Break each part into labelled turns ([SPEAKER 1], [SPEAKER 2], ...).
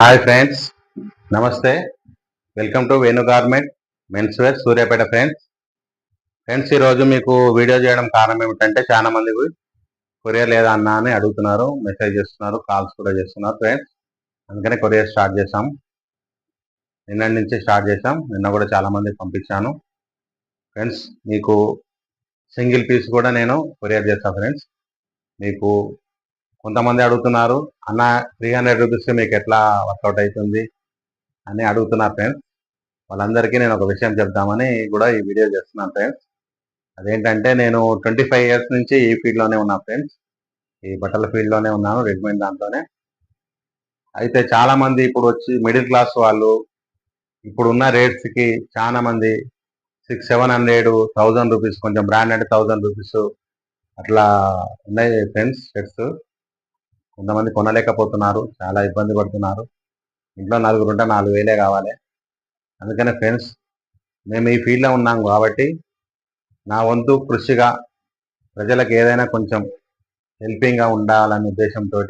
[SPEAKER 1] Hi friends namaste welcome to Venu garment men's wear Suryapet friends friends ఈరోజు మీకు video చేయడం కారణం ఏమిటంటే చాలా మంది కొరియర్ లేదా అన్న అని అడుగుతున్నారు మెసేజ్ చేస్తున్నారు కాల్స్ కూడా చేస్తున్నారు ఫ్రెండ్స్ అందుకనే కొరియర్ స్టార్ట్ చేసాం నిన్న నుంచి స్టార్ట్ చేసాం నిన్న కూడా చాలా మంది పంపించాను. ఫ్రెండ్స్ మీకు సింగిల్ పీస్ కూడా నేను కొరియర్ చేస్తాను ఫ్రెండ్స్ మీకు కొంతమంది అడుగుతున్నారు అన్న త్రీ హండ్రెడ్ రూపీస్ మీకు ఎట్లా వర్కౌట్ అవుతుంది అని అడుగుతున్నారు ఫ్రెండ్స్ వాళ్ళందరికీ నేను ఒక విషయం చెప్దామని కూడా ఈ వీడియో చేస్తున్నాను ఫ్రెండ్స్ అదేంటంటే నేను ట్వంటీ ఫైవ్ ఇయర్స్ నుంచి ఈ ఫీల్డ్లోనే ఉన్నా ఫ్రెండ్స్ ఈ బట్టల ఫీల్డ్లోనే ఉన్నాను రెడీమేడ్ దాంట్లోనే. అయితే చాలామంది ఇప్పుడు వచ్చి మిడిల్ క్లాస్ వాళ్ళు ఇప్పుడున్న రేట్స్కి చాలామంది six seven hundred thousand rupees కొంచెం బ్రాండ్ అంటే థౌజండ్ రూపీస్ అట్లా ఉన్నాయి ఫ్రెండ్స్ షర్ట్స్ కొంతమంది కొనలేకపోతున్నారు చాలా ఇబ్బంది పడుతున్నారు. ఇంట్లో నలుగురు ఉంటే నాలుగు వేలే కావాలి. అందుకనే ఫ్రెండ్స్ మేము ఈ ఫీల్డ్లో ఉన్నాం కాబట్టి నా వంతు కృషిగా ప్రజలకు ఏదైనా కొంచెం హెల్పింగ్గా ఉండాలనే ఉద్దేశంతో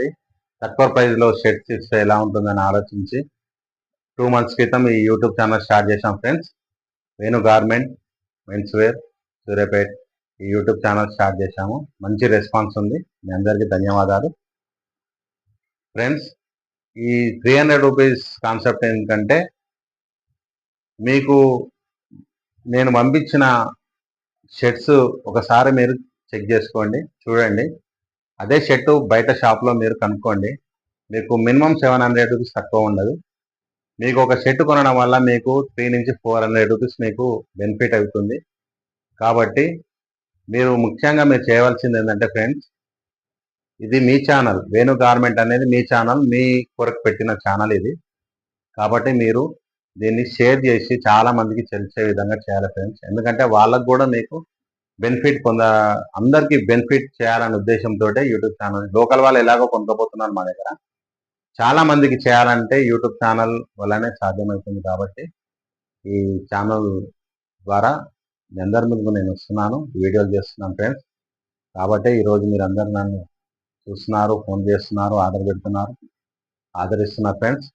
[SPEAKER 1] తక్కువ ప్రైజ్లో షర్ట్స్ ఇస్తే ఎలా ఉంటుందని ఆలోచించి టూ మంత్స్ క్రితం ఈ యూట్యూబ్ ఛానల్ స్టార్ట్ చేశాం friends. Venu garment men's wear Suryapet ఈ యూట్యూబ్ ఛానల్ స్టార్ట్ చేశాము. మంచి రెస్పాన్స్ ఉంది. మీ అందరికీ ధన్యవాదాలు. ఫ్రెండ్స్ ఈ త్రీ హండ్రెడ్ రూపీస్ కాన్సెప్ట్ ఏంటంటే మీకు నేను పంపించిన షర్ట్స్ ఒకసారి మీరు చెక్ చేసుకోండి చూడండి. అదే షర్టు బయట షాప్లో మీరు కనుక్కోండి. మీకు మినిమం సెవెన్ హండ్రెడ్ రూపీస్ తక్కువ ఉండదు. మీకు ఒక షర్ట్ కొనడం వల్ల మీకు త్రీ నుంచి ఫోర్ హండ్రెడ్ రూపీస్ మీకు బెనిఫిట్ అవుతుంది. కాబట్టి మీరు ముఖ్యంగా మీరు చేయవలసింది ఏంటంటే ఫ్రెండ్స్ ఇది మీ ఛానల్. వేణు గార్మెంట్ అనేది మీ ఛానల్ మీ కొరకు పెట్టిన ఛానల్ ఇది. కాబట్టి మీరు దీన్ని షేర్ చేసి చాలా మందికి తెలిసే విధంగా చేయాలి ఫ్రెండ్స్. ఎందుకంటే వాళ్ళకు కూడా మీకు బెనిఫిట్ పొంద అందరికీ బెనిఫిట్ చేయాలనే ఉద్దేశంతో యూట్యూబ్ ఛానల్. లోకల్ వాళ్ళు ఎలాగో పొందబోతున్నారు మా దగ్గర. చాలా మందికి చేయాలంటే యూట్యూబ్ ఛానల్ వల్లనే సాధ్యమవుతుంది కాబట్టి ఈ ఛానల్ ద్వారా మీ అందరి ముందుకు నేను వస్తున్నాను. వీడియోలు చేస్తున్నాను ఫ్రెండ్స్. కాబట్టి ఈరోజు మీరు అందరు నన్ను చూస్తున్నారు ఫోన్ చేస్తున్నారు ఆర్డర్ పెడుతున్నారు. ఆదరిస్తున్నారు ఫ్రెండ్స్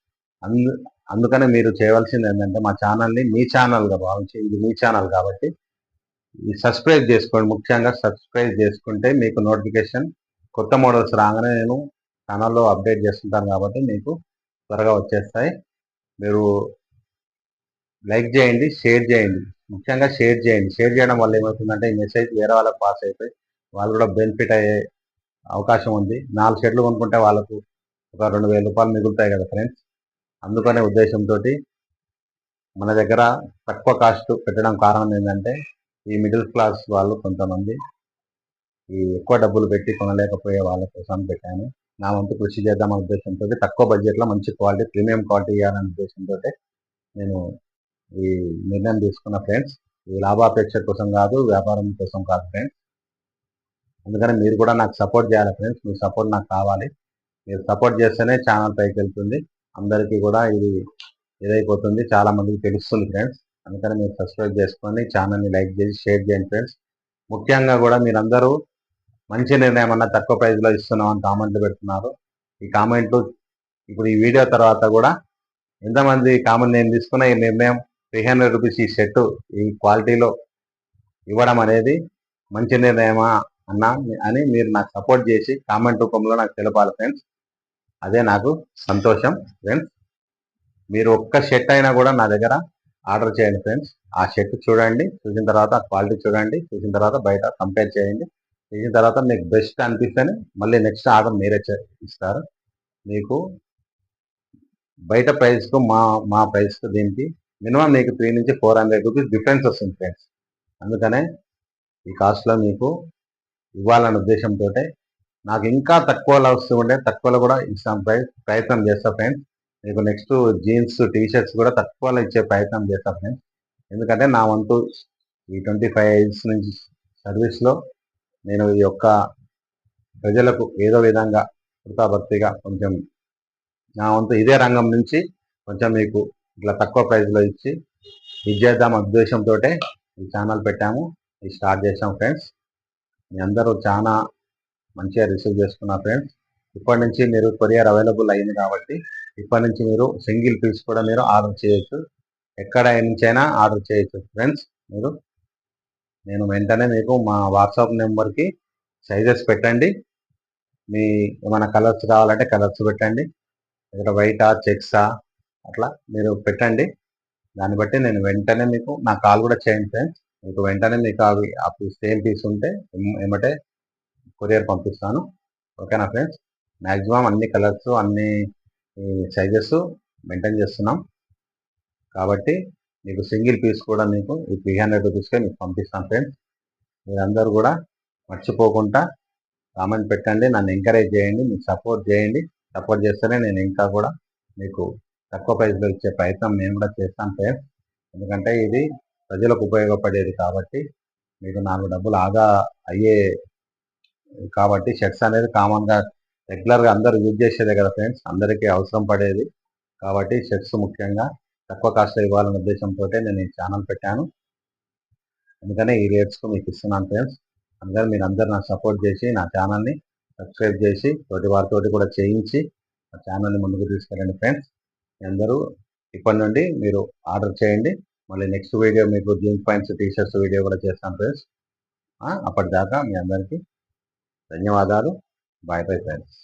[SPEAKER 1] అందు అందుకనే మీరు చేయవలసింది ఏంటంటే మా ఛానల్ని మీ ఛానల్గా భావించి ఇది మీ ఛానల్ కాబట్టి సబ్స్క్రైబ్ చేసుకోండి. ముఖ్యంగా సబ్స్క్రైబ్ చేసుకుంటే మీకు నోటిఫికేషన్ కొత్త మోడల్స్ రాగానే నేను ఛానల్లో అప్డేట్ చేస్తుంటాను కాబట్టి మీకు త్వరగా వచ్చేస్తాయి. మీరు లైక్ చేయండి షేర్ చేయండి. ముఖ్యంగా షేర్ చేయండి. షేర్ చేయడం వల్ల ఏమవుతుందంటే ఈ మెసేజ్ వేరే వాళ్ళకి పాస్ అయిపోయి వాళ్ళు కూడా బెనిఫిట్ అయ్యే అవకాశం ఉంది. నాలుగు షర్ట్లు కొనుక్కుంటే వాళ్ళకు ఒక రెండు వేల రూపాయలు మిగులుతాయి కదా ఫ్రెండ్స్ అందుకనే ఉద్దేశంతో మన దగ్గర తక్కువ కాస్ట్ పెట్టడం కారణం ఏంటంటే ఈ మిడిల్ క్లాస్ వాళ్ళు కొంతమంది ఈ ఎక్కువ డబ్బులు పెట్టి కొనలేకపోయే వాళ్ళ కోసం పెట్టాను. నా వంతు కృషి చేద్దామనే ఉద్దేశంతో తక్కువ బడ్జెట్లో మంచి క్వాలిటీ ప్రీమియం క్వాలిటీ ఇవ్వాలనే ఉద్దేశంతో నేను ఈ నిర్ణయం తీసుకున్న ఫ్రెండ్స్ ఈ లాభాపేక్ష కోసం కాదు వ్యాపారం కోసం కాదు ఫ్రెండ్స్ అందుకని మీరు కూడా నాకు సపోర్ట్ చేయాలి ఫ్రెండ్స్ మీ సపోర్ట్ నాకు కావాలి. మీరు సపోర్ట్ చేస్తేనే ఛానల్ పైకి వెళ్తుంది. అందరికీ కూడా ఇది ఇదైపోతుంది. చాలా మందికి తెలుస్తుంది ఫ్రెండ్స్ అందుకని మీరు సబ్స్క్రైబ్ చేసుకొని ఛానల్ని లైక్ చేసి షేర్ చేయండి ఫ్రెండ్స్ ముఖ్యంగా కూడా మీరందరూ మంచి నిర్ణయం అన్న తక్కువ ప్రైస్లో ఇస్తున్నాం అని కామెంట్లు పెడుతున్నారు. ఈ కామెంట్లు ఇప్పుడు ఈ వీడియో తర్వాత కూడా ఎంతమంది కామెంట్ నేను తీసుకున్న ఈ నిర్ణయం త్రీ హండ్రెడ్ రూపీస్ ఈ షర్ట్ ఈ క్వాలిటీలో ఇవ్వడం అనేది మంచి నిర్ణయమా అన్నా అని మీరు నాకు సపోర్ట్ చేసి కామెంట్ రూపంలో నాకు తెలపాలి ఫ్రెండ్స్ అదే నాకు సంతోషం ఫ్రెండ్స్ మీరు ఒక్క షర్ట్ అయినా కూడా నా దగ్గర ఆర్డర్ చేయండి ఫ్రెండ్స్ ఆ షర్ట్ చూడండి చూసిన తర్వాత క్వాలిటీ చూడండి చూసిన తర్వాత బయట కంపేర్ చేయండి. చూసిన తర్వాత మీకు బెస్ట్ అనిపిస్తేనే మళ్ళీ నెక్స్ట్ ఆర్డర్ మీరే ఇస్తారు. మీకు బయట ప్రైస్కు మా మా ప్రైస్కు దీనికి మినిమం మీకు త్రీ నుంచి ఫోర్ హండ్రెడ్ రూపీస్ డిఫరెన్స్ వస్తుంది ఫ్రెండ్స్ అందుకనే ఈ కాస్ట్లో మీకు ఇవ్వాలనే ఉద్దేశంతో నాకు ఇంకా తక్కువలో వస్తూ ఉండే తక్కువలో కూడా ఇస్తాం ప్రయత్నం చేస్తా ఫ్రెండ్స్. మీకు నెక్స్ట్ జీన్స్ టీ షర్ట్స్ కూడా తక్కువలో ఇచ్చే ప్రయత్నం చేస్తా ఫ్రెండ్స్. ఎందుకంటే నా వంతు ఈ ట్వంటీ ఫైవ్ ఇయర్స్ నుంచి సర్వీస్లో నేను ఈ యొక్క ప్రజలకు ఏదో విధంగా కృతాభక్తిగా కొంచెం నా వంతు ఇదే రంగం నుంచి కొంచెం మీకు ఇట్లా తక్కువ ప్రైస్లో ఇచ్చి ఇది చేద్దాం ఉద్దేశంతో ఈ ఛానల్ పెట్టాము. ఇది స్టార్ట్ చేసాం ఫ్రెండ్స్. మీ అందరూ చాలా మంచిగా రిసీవ్ చేసుకున్నారు ఫ్రెండ్స్. ఇప్పటి నుంచి మీరు కొరియర్ అవైలబుల్ అయింది కాబట్టి ఇప్పటి నుంచి మీరు సింగిల్ పీస్ కూడా మీరు ఆర్డర్ చేయొచ్చు. ఎక్కడ నుంచైనా ఆర్డర్ చేయొచ్చు ఫ్రెండ్స్ మీరు. నేను వెంటనే మీకు మా వాట్సాప్ నెంబర్కి సైజెస్ పెట్టండి. మీ ఏమైనా కలర్స్ కావాలంటే కలర్స్ పెట్టండి. ఇక్కడ వైటా చెక్సా అట్లా మీరు పెట్టండి. దాన్ని బట్టి నేను వెంటనే మీకు నా కాల్ కూడా చేయండి ఫ్రెండ్స్. మీకు వెంటనే మీకు అవి ఆ పీస్ సేమ్ పీస్ ఉంటే ఏమంటే కొరియర్ పంపిస్తాను. ఓకేనా ఫ్రెండ్స్? మ్యాక్సిమం అన్ని కలర్స్ అన్ని సైజెస్ మెయింటైన్ చేస్తున్నాం. కాబట్టి మీకు సింగిల్ పీస్ కూడా మీకు ఈ త్రీ హండ్రెడ్ రూపీస్కే మీకు పంపిస్తాను ఫ్రెండ్స్. మీరందరూ కూడా మర్చిపోకుండా కామెంట్ పెట్టండి. నన్ను ఎంకరేజ్ చేయండి. మీకు సపోర్ట్ చేయండి. సపోర్ట్ చేస్తేనే నేను ఇంకా కూడా మీకు తక్కువ ప్రైస్లో ఇచ్చే ప్రయత్నం నేను కూడా చేస్తాను ఫ్రెండ్స్. ఎందుకంటే ఇది ప్రజలకు ఉపయోగపడేది కాబట్టి మీకు నాలుగు డబ్బులు ఆదా అయ్యే కాబట్టి షర్ట్స్ అనేది కామన్గా రెగ్యులర్గా అందరూ యూజ్ చేసేదే కదా ఫ్రెండ్స్. అందరికీ అవసరం పడేది. కాబట్టి షర్ట్స్ ముఖ్యంగా తక్కువ కాస్ట్లో ఇవ్వాలనే ఉద్దేశంతో నేను ఈ ఛానల్ పెట్టాను. అందుకనే ఈ రేట్స్కు మీకు ఇస్తున్నాను ఫ్రెండ్స్. అందుకని మీరు అందరూ నాకు సపోర్ట్ చేసి నా ఛానల్ని సబ్స్క్రైబ్ చేసి తోటి వారితోటి కూడా చేయించి నా ఛానల్ని ముందుకు తీసుకెళ్ళండి ఫ్రెండ్స్. అందరూ ఇప్పటి నుండి మీరు ఆర్డర్ చేయండి. మళ్ళీ నెక్స్ట్ వీడియో మీకు jeans pants t shirts video కూడా చేస్తాను ఫ్రెండ్స్ అప్పటిదాకా మీ అందరికీ ధన్యవాదాలు. Bye bye friends